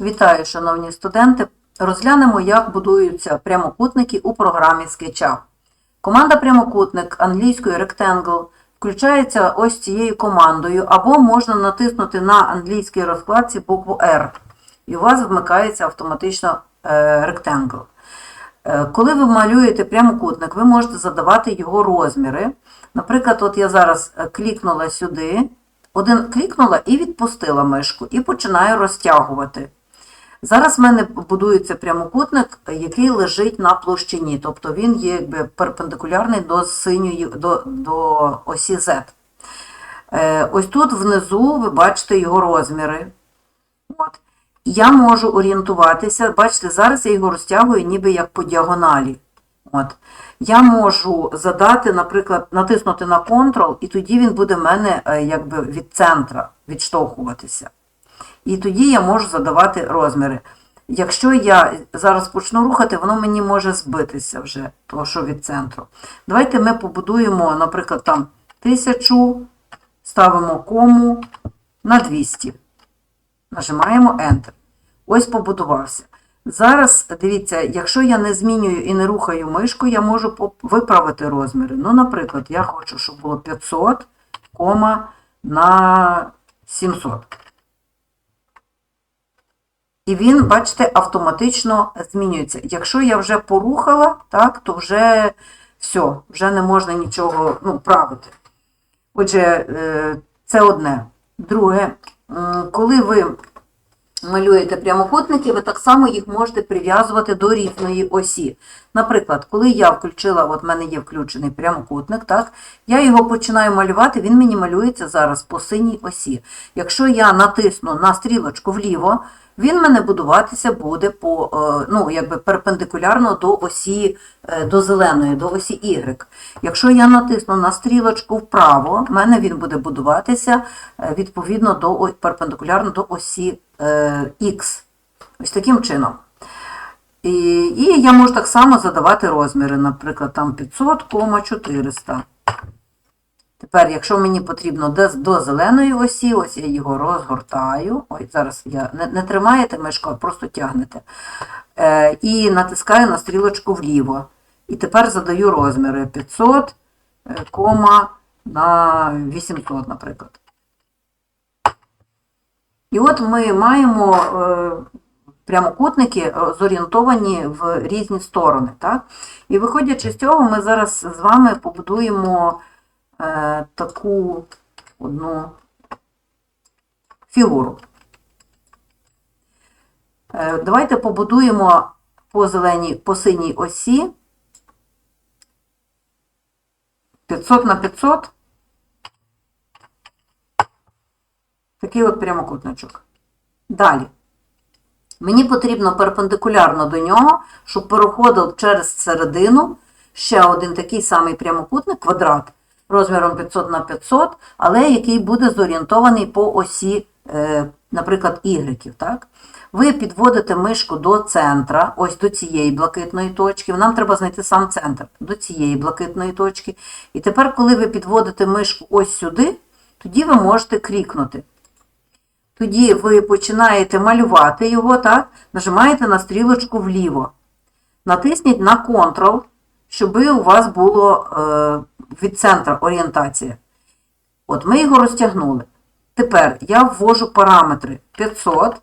Вітаю, шановні студенти! Розглянемо, як будуються прямокутники у програмі SketchUp. Команда прямокутник англійською Rectangle включається ось цією командою, або можна натиснути на англійській розкладці букву R, і у вас вмикається автоматично е, Rectangle. Е, Коли ви малюєте прямокутник, ви можете задавати його розміри. Наприклад, от я зараз е, клікнула сюди, один клікнула і відпустила мишку, і починаю розтягувати. Зараз в мене будується прямокутник, який лежить на площині, тобто він є якби перпендикулярний до синьої до, до осі Z. Е, ось тут внизу ви бачите його розміри. От. Я можу орієнтуватися, бачите, зараз я його розтягую ніби як по діагоналі. От. Я можу задати, наприклад, натиснути на Ctrl, і тоді він буде в мене е, якби від центра відштовхуватися. І тоді я можу задавати розміри. Якщо я зараз почну рухати, воно мені може збитися вже, того, що від центру. Давайте ми побудуємо, наприклад, там 1000, ставимо кому на 200. Нажимаємо Enter. Ось побудувався. Зараз, дивіться, якщо я не змінюю і не рухаю мишку, я можу виправити розміри. Ну, наприклад, я хочу, щоб було 500, кома на 700. І він, бачите, автоматично змінюється. Якщо я вже порухала, так, то вже все, вже не можна нічого ну, правити. Отже, е, це одне. Друге, коли ви малюєте прямокутники, ви так само їх можете прив'язувати до різної осі. Наприклад, коли я включила, от в мене є включений прямокутник, так, я його починаю малювати, він мені малюється зараз по синій осі. Якщо я натисну на стрілочку вліво, він мене будуватися буде по, е, ну, якби перпендикулярно до осі, е, до зеленої, до осі Y. Якщо я натисну на стрілочку вправо, в мене він буде будуватися е, відповідно до перпендикулярно до осі е, X. Ось таким чином. І, і я можу так само задавати розміри, наприклад, там 500,400. Тепер, якщо мені потрібно до, до зеленої осі, ось я його розгортаю. Ой, зараз я не, не тримаєте мишку, а просто тягнете. Е, і натискаю на стрілочку вліво. І тепер задаю розміри 500, е, кома на 800, наприклад. І от ми маємо е, прямокутники е, зорієнтовані в різні сторони. Так? І виходячи з цього, ми зараз з вами побудуємо е, таку одну фігуру. Давайте побудуємо по зеленій, по синій осі 500 на 500. Такий от прямокутничок. Далі. Мені потрібно перпендикулярно до нього, щоб переходив через середину ще один такий самий прямокутник, квадрат, розміром 500 на 500, але який буде зорієнтований по осі, е, наприклад, Y. Ви підводите мишку до центра, ось до цієї блакитної точки. Нам треба знайти сам центр, до цієї блакитної точки. І тепер, коли ви підводите мишку ось сюди, тоді ви можете крікнути. Тоді ви починаєте малювати його, так? Нажимаєте на стрілочку вліво. Натисніть на Ctrl, щоб у вас було е, від центра орієнтація. От ми його розтягнули. Тепер я ввожу параметри 500,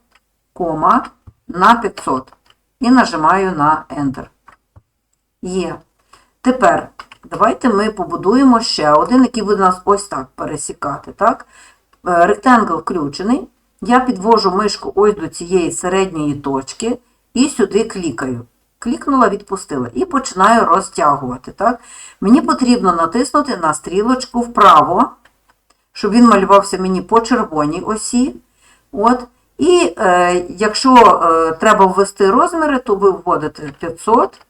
кома на 500 і нажимаю на Enter. Є. Тепер давайте ми побудуємо ще один, який буде нас ось так пересікати. Так? Е, Ректангл включений. Я підвожу мишку ось до цієї середньої точки і сюди клікаю. Клікнула, відпустила і починаю розтягувати. Так? Мені потрібно натиснути на стрілочку вправо, щоб він малювався мені по червоній осі. От. І е, якщо е, треба ввести розміри, то ви вводите 500,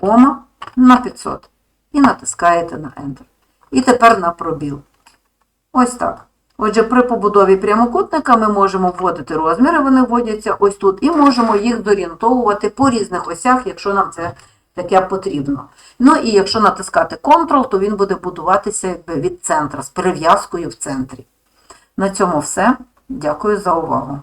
кома на 500 і натискаєте на Enter. І тепер на пробіл. Ось так. Отже, при побудові прямокутника ми можемо вводити розміри, вони вводяться ось тут, і можемо їх зорієнтовувати по різних осях, якщо нам це таке потрібно. Ну і якщо натискати Ctrl, то він буде будуватися якби від центра з перев'язкою в центрі. На цьому все. Дякую за увагу.